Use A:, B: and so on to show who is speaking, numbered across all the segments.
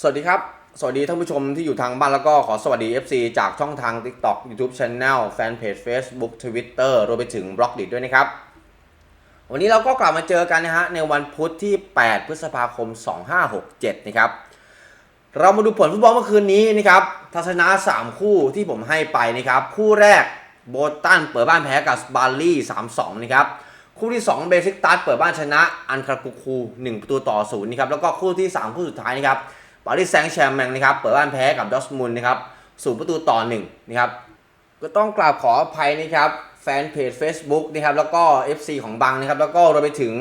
A: สวัสดีครับ สวัสดีท่านผู้ชมที่อยู่ทางบ้านแล้วก็ขอสวัสดี FC จากช่องทาง TikTok YouTube Channel แฟนเพจ Facebook Twitter รวมไปถึงบล็อกดิด้วยนะครับ วันนี้เราก็กลับมาเจอกันนะฮะในวันพุธที่ 8 พฤษภาคม 2567 นะครับ เรามาดูผลฟุตบอลเมื่อคืนนี้นะครับทัศนะ 3 คู่ที่ผมให้ไปนะครับ คู่แรกโบตันเปิดบ้านแพ้กับบาร์ลี่ 3-2 นะครับคู่ที่ 2 เบซิกตัสเปิดบ้านชนะอันคาคุคู 1 ประตูต่อศูนย์นะครับแล้วก็คู่ที่ 3 คู่สุดท้ายนะครับ ปารีสแซงต์แชร์แมงนะครับ เปิดบ้านแพ้กับดอสมุนนะครับศูนย์ประตูต่อ1นะครับ ก็ต้องกราบขออภัยนะครับ แฟนเพจ Facebook นะครับ แล้วก็ FC ของบังนะครับ แล้วก็รวมไปถึง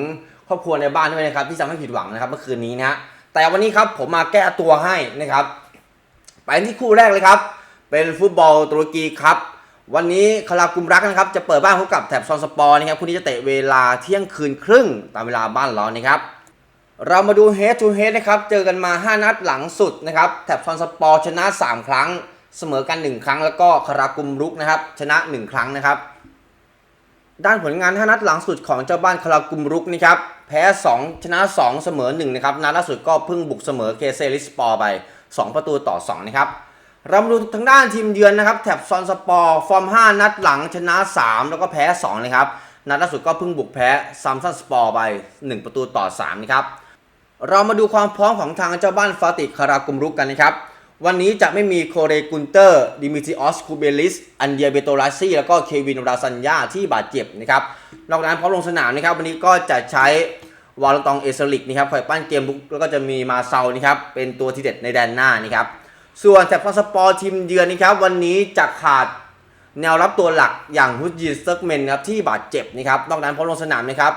A: ครอบครัวในบ้านด้วยนะครับ ที่ทำให้ผิดหวังนะครับเมื่อคืนนี้นะฮะ แต่วันนี้ครับผมมาแก้ตัวให้นะครับ ไปที่คู่แรกเลยครับ เป็นฟุตบอลตุรกีครับ วันนี้คารากุมรักนะครับ จะเปิดบ้านพบกับแถบซอนสปอร์นะครับ คู่นี้จะเตะเวลาเที่ยงคืนครึ่งตามเวลาบ้านเรานะครับ เรามาดู head to head นะครับ เจอกันมา 5 นัดหลังสุดนะครับ แถบซอนสปอร์ชนะ 3 ครั้ง เสมอกัน 1 ครั้ง แล้วก็คารากุมรุกนะครับ ชนะ 1 ครั้งนะครับ ด้านผลงาน 5 นัดหลังสุดของเจ้าบ้านคารากุมรุกนะครับ แพ้ 2 ชนะ 2 เสมอ 1 นะครับ นัดล่าสุดก็เพิ่งบุกเสมอเคเซลิสปอร์ไป 2 ประตูต่อ 2 นะครับเรามาดูทางด้านทีมเยือนนะครับ แถบซอนสปอร์ฟอร์ม 5 นัดหลังชนะ 3 แล้วก็แพ้ 2 นะครับ นัดล่าสุดก็เพิ่งบุกแพ้ซัมซันสปอร์ไป 1 ประตูต่อ 3 นะครับ เรามาดูความพร้อมของทางเจ้าบ้านฟาติคารากุมรุกกันนะครับ วันนี้จะไม่มีโคเรกุนเตอร์ ดิมิทิออสคูเบลิส อันเดียเบโตลาซีแล้วก็เควินราซันยาที่บาดเจ็บนะครับนอกจากนั้นพร้อมลงสนามนะครับ วันนี้ก็จะใช้วาลตองเอเซลิกนะครับคอยปั้นเกมบุกแล้วก็จะมีมาเซานะครับเป็นตัวที่เด็ดในแดนหน้านะครับส่วนแถบฟอสปอร์ทีมเยือนนะครับวันนี้จะขาดแนวรับตัวหลักอย่างฮุดยินสเติร์กเมนครับที่บาดเจ็บนะครับนอกนั้นพร้อมลงสนามนะครับ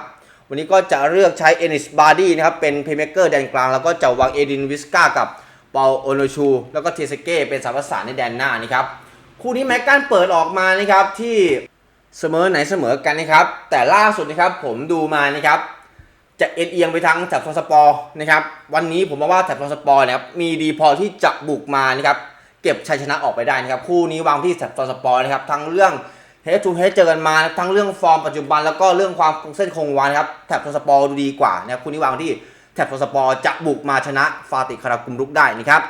A: วันนี้ก็จะเลือกใช้เอนิสบาร์ดี้นะครับ เป็นเพย์เมเกอร์แดนกลาง แล้วก็จะวางเอดินวิสกากับเปาโอโนชู แล้วก็เทสเก้เป็นสามประสานในแดนหน้านะครับ คู่นี้แม็กกันเปิดออกมานะครับที่เสมอไหนเสมอกันนะครับ แต่ล่าสุดนะครับผมดูมานะครับ จะเอ็นเอียงไปทางแถบซอนสปอร์นะครับ วันนี้ผมมองว่าแถบซอนสปอร์นะครับมีดีพอที่จะบุกมานะครับ เก็บชัยชนะออกไปได้นะครับ คู่นี้วางที่แถบซอนสปอร์นะครับทั้งเรื่อง เฮดทูเฮดเจอกันมาทั้งเรื่องฟอร์มปัจจุบันแล้วก็เรื่องความเส้นคงวานะครับแถบสปอร์ดูดีกว่านะครับคู่นี้วางที่แถบสปอร์จะบุกมาชนะฟาติคารากุมรุกได้นะครับ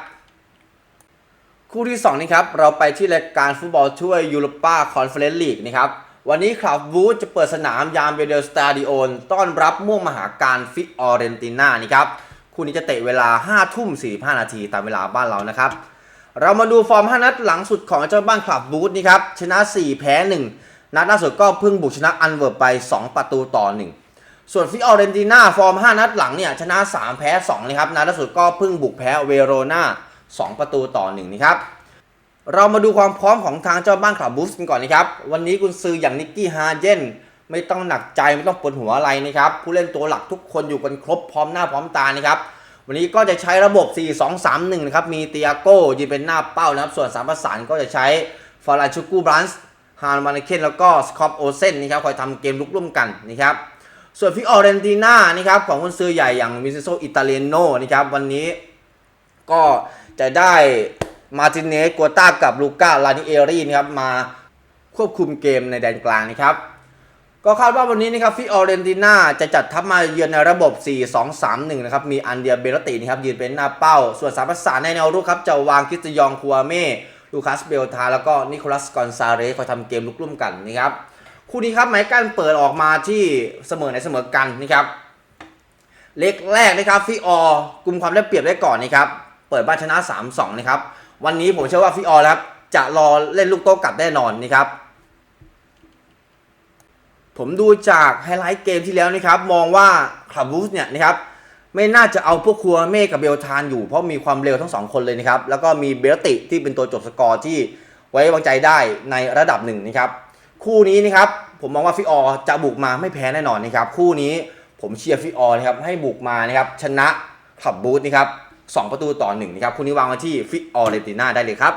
A: คู่ที่2นะครับเราไปที่รายการฟุตบอลช่วยยูโรป้าคอนเฟอเรนซ์ลีกนะครับวันนี้คลับวูดจะเปิดสนามยามเบเดลสตาดิโอนต้อนรับม่วงมหาการฟิออเรนติน่านี่ครับคู่นี้จะเตะเวลา5ทุ่ม45นาทีตามเวลาบ้านเรานะครับ เรามาดูฟอร์ม 5 นัดหลังสุดของเจ้าบ้านคลับวูดนี่ครับ ชนะ 4 แพ้ 1 นัดล่าสุดก็เพิ่งบุกชนะอันเวิร์ไป 2 ประตูต่อ 1 ส่วนฟิออเรนติน่าฟอร์ม 5 นัดหลังเนี่ยชนะ 3 แพ้2นะครับ นัดล่าสุดก็เพิ่งบุกแพ้เวโรนา2 ประตูต่อ 1 นะครับ เรามาดูความพร้อมของทางเจ้าบ้านคลับบูฟกันก่อนนะครับ วันนี้กุนซืออย่างนิกกี้ฮาเจนไม่ต้องหนักใจไม่ต้องปวดหัวอะไรนะครับผู้เล่นตัวหลักทุกคนอยู่กันครบพร้อมหน้าพร้อมตานะครับ วันนี้ก็จะใช้ระบบ 4-2-3-1 นะครับ มีเตียโก้ยืนเป็นหน้าเป้านะครับ ส่วนสามประสานก็จะใช้ฟาราชูกูบรันส์ฮานมาเนเคนแล้วก็สคอปโอเซนนะครับคอยทำเกมลุกร่วมกันนะครับส่วนฟิออเรนติน่านะครับของกุนซื้อใหญ่อย่างวินเซโซอิตาเลียโนนะครับวันนี้ก็จะได้มาติเนสกัวต้ากับลูก้าลานิเอรีนะครับมาควบคุมเกมในแดนกลางนะครับ ก็คาดว่าวันนี้นะครับฟิออเรนติน่าจะจัดทัพมาเยือนในระบบ 4-2-3-1 นะครับ มีอันเดียเบลตินะครับยืนเป็นหน้าเป้า ส่วนสามประสานในแนวรุกครับ จะวางคิสตยองคัวเม่ลูคัสเบลทา แล้วก็นิโคลัสกอนซาเรสคอยทำเกมลุกร่มกันนะครับ คู่นี้ครับไมค์กันเปิดออกมาที่เสมอในเสมอกันนะครับเล็กแรกนะครับฟิออกลุ่มความได้เปรียบได้ก่อนนะครับเปิดบ้านชนะ 3-2 นะครับวันนี้ผมเชื่อว่าฟิออครับจะรอเล่นลูกโต้กลับแน่นอนนะครับ ผมดูจากไฮไลท์เกมที่แล้วนะครับ มองว่าคลับบูสเนี่ยนะครับไม่น่าจะเอาพวกครัวเมฆกับเบลทานอยู่เพราะมีความเร็วทั้งสองคนเลยนะครับ แล้วก็มีเบลติที่เป็นตัวจบสกอร์ที่ไว้วางใจได้ในระดับหนึ่งนะครับ คู่นี้นะครับผมมองว่าฟิออจะบุกมาไม่แพ้แน่นอนนะครับ คู่นี้ผมเชียร์ฟิออนะครับให้บุกมานะครับชนะคลับบูสนะครับสองประตูต่อหนึ่งนะครับคู่นี้วางไว้ที่ฟิออเรติน่าได้เลยครับ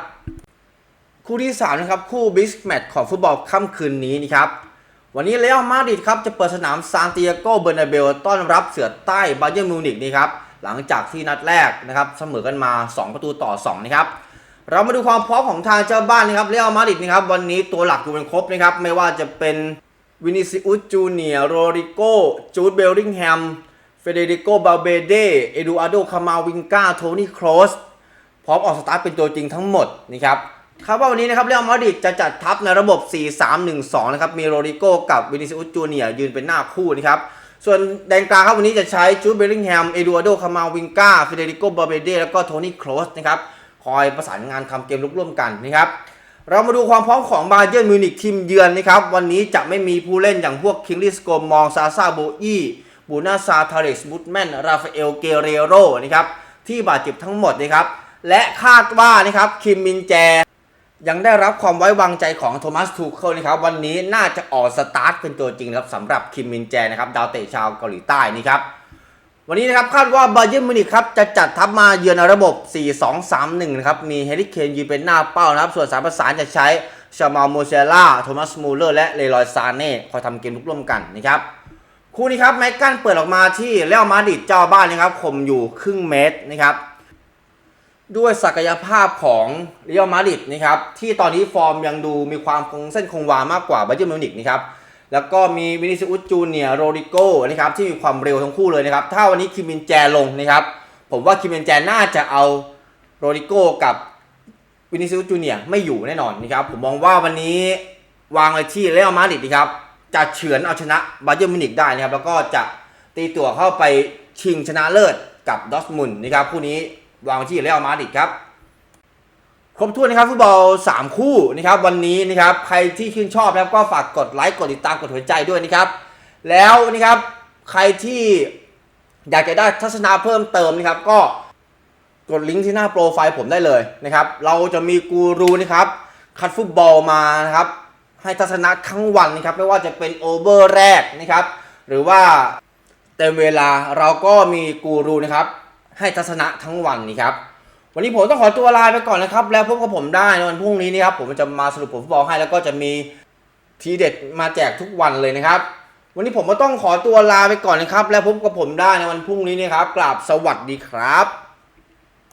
A: คู่ที่สามนะครับคู่บิ๊กแมตช์ของฟุตบอลค่ำคืนนี้นะครับ วันนี้เรอัลมาดริดครับจะเปิดสนามซานติอาโกเบอร์นาเบลต้อนรับเสือใต้บาเยิร์นมิวนิกนี่ครับหลังจากที่นัดแรกนะครับเสมอกันมา 2 ประตูต่อ2นะครับเรามาดูความพร้อมของทางเจ้าบ้านนะครับเรอัลมาดริดนะครับวันนี้ตัวหลักอยู่เป็นครบนะครับไม่ว่าจะเป็นวินิซิอุสจูเนียร์โรริโกจูดเบลลิงแฮมเฟเดริโกบาเบเดเอดูอาร์โดคามาวิงกาโทนี่ครอสพร้อมออกสตาร์ทเป็นตัวจริงทั้งหมดนะครับ คาดว่าวันนี้นะครับเรอัลมาดริดจะจัดทัพในระบบ 4-3-1-2 นะครับ มีโรดิโกกับวินิซิอุสจูเนียยืนเป็นหน้าคู่นะครับ ส่วนแดนกลางครับวันนี้จะใช้จูดเบลลิงแฮม เอดูอาร์โด คามาวิงกาเฟเดริโกบาเบเดแล้วก็โทนี่โครสนะครับ คอยประสานงานทำเกมลุกร่วมกันนะครับ เรามาดูความพร้อมของบาเยิร์นมิวนิกทีมเยือนนะครับ วันนี้จะไม่มีผู้เล่นอย่างพวกคิงลิสโกมองซาซาโบอีบูนาซาทาเรสบุตแมน ราฟาเอล เกเรโรนะครับ ที่บาดเจ็บทั้งหมดนะครับ และคาดว่านะครับ คิมมินแจ ยังได้รับความไว้วางใจของโทมัสทูเคิลนะครับวันนี้น่าจะออกสตาร์ทเป็นตัวจริงครับสำหรับคิมมินแจนะครับดาวเตะชาวเกาหลีใต้นี่ครับวันนี้นะครับคาดว่าบาเยิร์นมิวนิกครับจะจัดทัพมาเยือนระบบ 4-2-3-1 นะครับมีเฮริเคนยืนเป็นหน้าเป้านะครับส่วนสายประสานจะใช้ชามาลโมเซล่าโทมัสมูเลอร์และเลรอยซานเน่คอยทำเกมลุกร่วมกันนะครับคู่นี้ครับแม็กกันเปิดออกมาที่เรอัลมาดริดเจ้าบ้านนะครับข่มอยู่ครึ่งเมตรนะครับ ด้วยศักยภาพของเรอัลมาดริดนะครับที่ตอนนี้ฟอร์มยังดูมีความคงเส้นคงวามากกว่าบาเยิร์นมิวนิกนะครับแล้วก็มีวินิซิอุสจูเนียโรดิโกนะครับที่มีความเร็วทั้งคู่เลยนะครับถ้าวันนี้คิมินแจลงนะครับผมว่าคิมินแจน่าจะเอาโรดิโก้กับวินิซิอุสจูเนียไม่อยู่แน่นอนนะครับผมมองว่าวันนี้วางไว้ที่เรอัลมาดริดนะครับจะเฉือนเอาชนะบาเยิร์นมิวนิกได้นะครับแล้วก็จะตีตัวเข้าไปชิงชนะเลิศกับดอร์ทมุนนะครับคู่นี้ วางไว้ที่เรอัลมาดริดครับครบถ้วนนะครับฟุตบอล 3 คู่นะครับวันนี้นะครับใครที่ชื่นชอบนะครับก็ฝากกดไลค์กดติดตามกดหัวใจด้วยนะครับแล้วนะครับใครที่อยากจะได้ทัศนะเพิ่มเติมนะครับก็กดลิงก์ที่หน้าโปรไฟล์ผมได้เลยนะครับเราจะมีกูรูนะครับคัดฟุตบอลมานะครับให้ทัศนะทั้งวันนะครับไม่ว่าจะเป็นโอเวอร์แรกนะครับหรือว่าเต็มเวลาเราก็มีกูรูนะครับ ให้ทัศนะทั้งวันนี่ครับ วันนี้ผมต้องขอตัวลาไปก่อนนะครับ แล้วพบกับผมได้ในวันพรุ่งนี้นะครับ ผมจะมาสรุปผลฟุตบอลให้แล้วก็จะมีทีเด็ดมาแจกทุกวันเลยนะครับ วันนี้ผมก็ต้องขอตัวลาไปก่อนนะครับ แล้วพบกับผมได้ในวันพรุ่งนี้นะครับกราบสวัสดีครับ